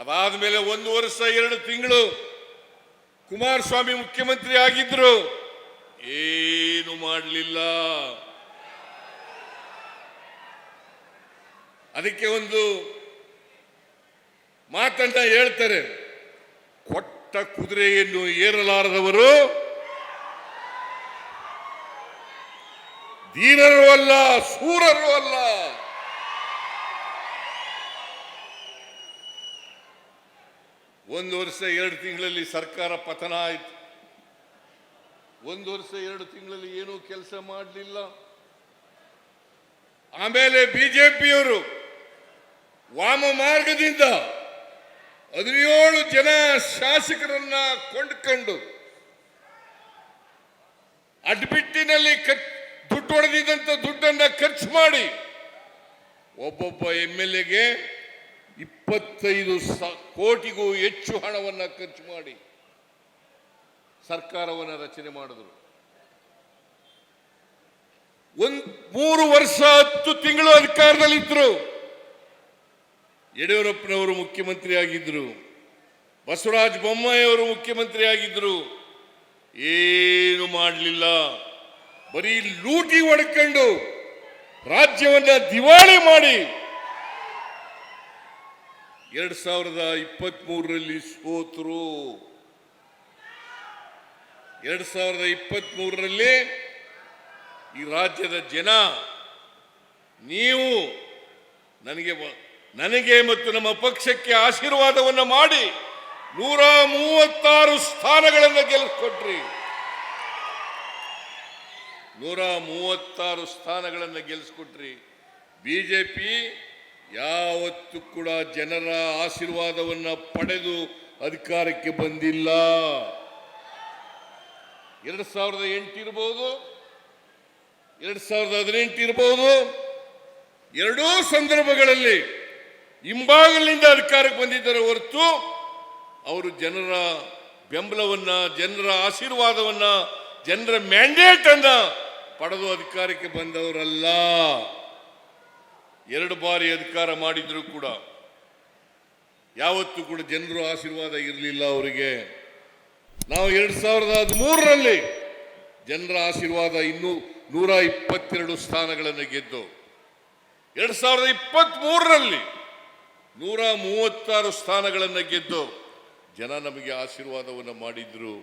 ಅದಾದ ಮೇಲೆ ಒಂದು ವರ್ಷ, ಎರಡು ತಿಂಗಳು ಕುಮಾರಸ್ವಾಮಿ ಮುಖ್ಯಮಂತ್ರಿ ಆಗಿದ್ರು. ಏನು ಮಾಡಲಿಲ್ಲ? ಅದಕ್ಕೆ ಒಂದು ಮಾತನ್ನ ಹೇಳ್ತಾರೆ. ಕೊಟ್ಟ ಕುದುರೆಯನ್ನು ಏರಲಾರದವರು ಧೀರರು ಅಲ್ಲ, ಸೂರರು ಅಲ್ಲ. ಒಂದು ವರ್ಷ ಎರಡು ತಿಂಗಳಲ್ಲಿ ಸರ್ಕಾರ ಪತನ ಆಯಿತು. ಒಂದು ವರ್ಷ ಎರಡು ತಿಂಗಳಲ್ಲಿ ಏನೂ ಕೆಲಸ ಮಾಡಲಿಲ್ಲ. ಆಮೇಲೆ ಬಿಜೆಪಿಯವರು ವಾಮ ಮಾರ್ಗದಿಂದ ಹದಿನೇಳು ಜನ ಶಾಸಕರನ್ನ ಕೊಂಡ್ಕೊಂಡು ಅಡ್ಬಿಟ್ಟಿನಲ್ಲಿ ದುಡ್ಡು ಹೊಡೆದಿದ್ದಂಥ ದುಡ್ಡನ್ನ ಖರ್ಚು ಮಾಡಿ ಒಬ್ಬೊಬ್ಬ ಎಂ ಎಲ್ ಎಗೆ ಇಪ್ಪತ್ತೈದು ಸ- ಕೋಟಿಗೂ ಹೆಚ್ಚು ಹಣವನ್ನು ಖರ್ಚು ಮಾಡಿ ಸರ್ಕಾರವನ್ನು ರಚನೆ ಮಾಡಿದ್ರು. ಒಂದ್ ಮೂರು ವರ್ಷ ಹತ್ತು ತಿಂಗಳು ಅಧಿಕಾರದಲ್ಲಿದ್ದರು ಯಡಿಯೂರಪ್ಪನವರು ಮುಖ್ಯಮಂತ್ರಿ ಆಗಿದ್ರು ಬಸವರಾಜ ಬೊಮ್ಮಾಯಿಯವರು ಮುಖ್ಯಮಂತ್ರಿ ಆಗಿದ್ರು ಏನು ಮಾಡಲಿಲ್ಲ. ಬರೀ ಲೂಟಿ ಹೊಡ್ಕೊಂಡು ರಾಜ್ಯವನ್ನ ದಿವಾಳಿ ಮಾಡಿ ಎರಡ್ ಸಾವಿರದ ಇಪ್ಪತ್ತ್ ಮೂರರಲ್ಲಿ ಸೋತರು ಎರಡ್ ಸಾವಿರದ ಇಪ್ಪತ್ತ್ ಮೂರರಲ್ಲಿ ಈ ರಾಜ್ಯದ ಜನ, ನೀವು ನನಗೆ ನನಗೆ ಮತ್ತು ನಮ್ಮ ಪಕ್ಷಕ್ಕೆ ಆಶೀರ್ವಾದವನ್ನು ಮಾಡಿ ನೂರ ಮೂವತ್ತಾರು ಸ್ಥಾನಗಳನ್ನು ಗೆಲ್ಲಿಸ್ಕೊಟ್ರಿ ನೂರ ಮೂವತ್ತಾರು ಸ್ಥಾನಗಳನ್ನು ಗೆಲ್ಲಿಸ್ಕೊಟ್ರಿ ಬಿಜೆಪಿ ಯಾವತ್ತೂ ಕೂಡ ಜನರ ಆಶೀರ್ವಾದವನ್ನು ಪಡೆದು ಅಧಿಕಾರಕ್ಕೆ ಬಂದಿಲ್ಲ. ಎರಡು ಸಾವಿರದ ಎಂಟು ಇರಬಹುದು ಎರಡು ಸಾವಿರದ ಹದಿನೆಂಟು ಎರಡೂ ಸಂದರ್ಭಗಳಲ್ಲಿ ಹಿಂಭಾಗಲಿಂದ ಅಧಿಕಾರಕ್ಕೆ ಬಂದಿದ್ದಾರೆ ಹೊರತು ಅವರು ಜನರ ಬೆಂಬಲವನ್ನ, ಜನರ ಆಶೀರ್ವಾದವನ್ನ, ಜನರ ಮ್ಯಾಂಡೇಟ್ ಅನ್ನ ಪಡೆದು ಅಧಿಕಾರಕ್ಕೆ ಬಂದವರಲ್ಲ. ಎರಡು ಬಾರಿ ಅಧಿಕಾರ ಮಾಡಿದ್ರು ಕೂಡ ಯಾವತ್ತೂ ಕೂಡ ಜನರು ಆಶೀರ್ವಾದ ಇರಲಿಲ್ಲ ಅವರಿಗೆ. ನಾವು ಎರಡು ಸಾವಿರದ ಹದಿಮೂರರಲ್ಲಿ ಜನರ ಆಶೀರ್ವಾದ ಇನ್ನೂ ನೂರ ಇಪ್ಪತ್ತೆರಡು ಸ್ಥಾನಗಳನ್ನು ಗೆದ್ದು, ಎರಡು ಸಾವಿರದ ಇಪ್ಪತ್ತ್ಮೂರರಲ್ಲಿ ನೂರ ಮೂವತ್ತಾರು ಸ್ಥಾನಗಳನ್ನು ಗೆದ್ದು ಜನ ನಮಗೆ ಆಶೀರ್ವಾದವನ್ನು ಮಾಡಿದ್ರು.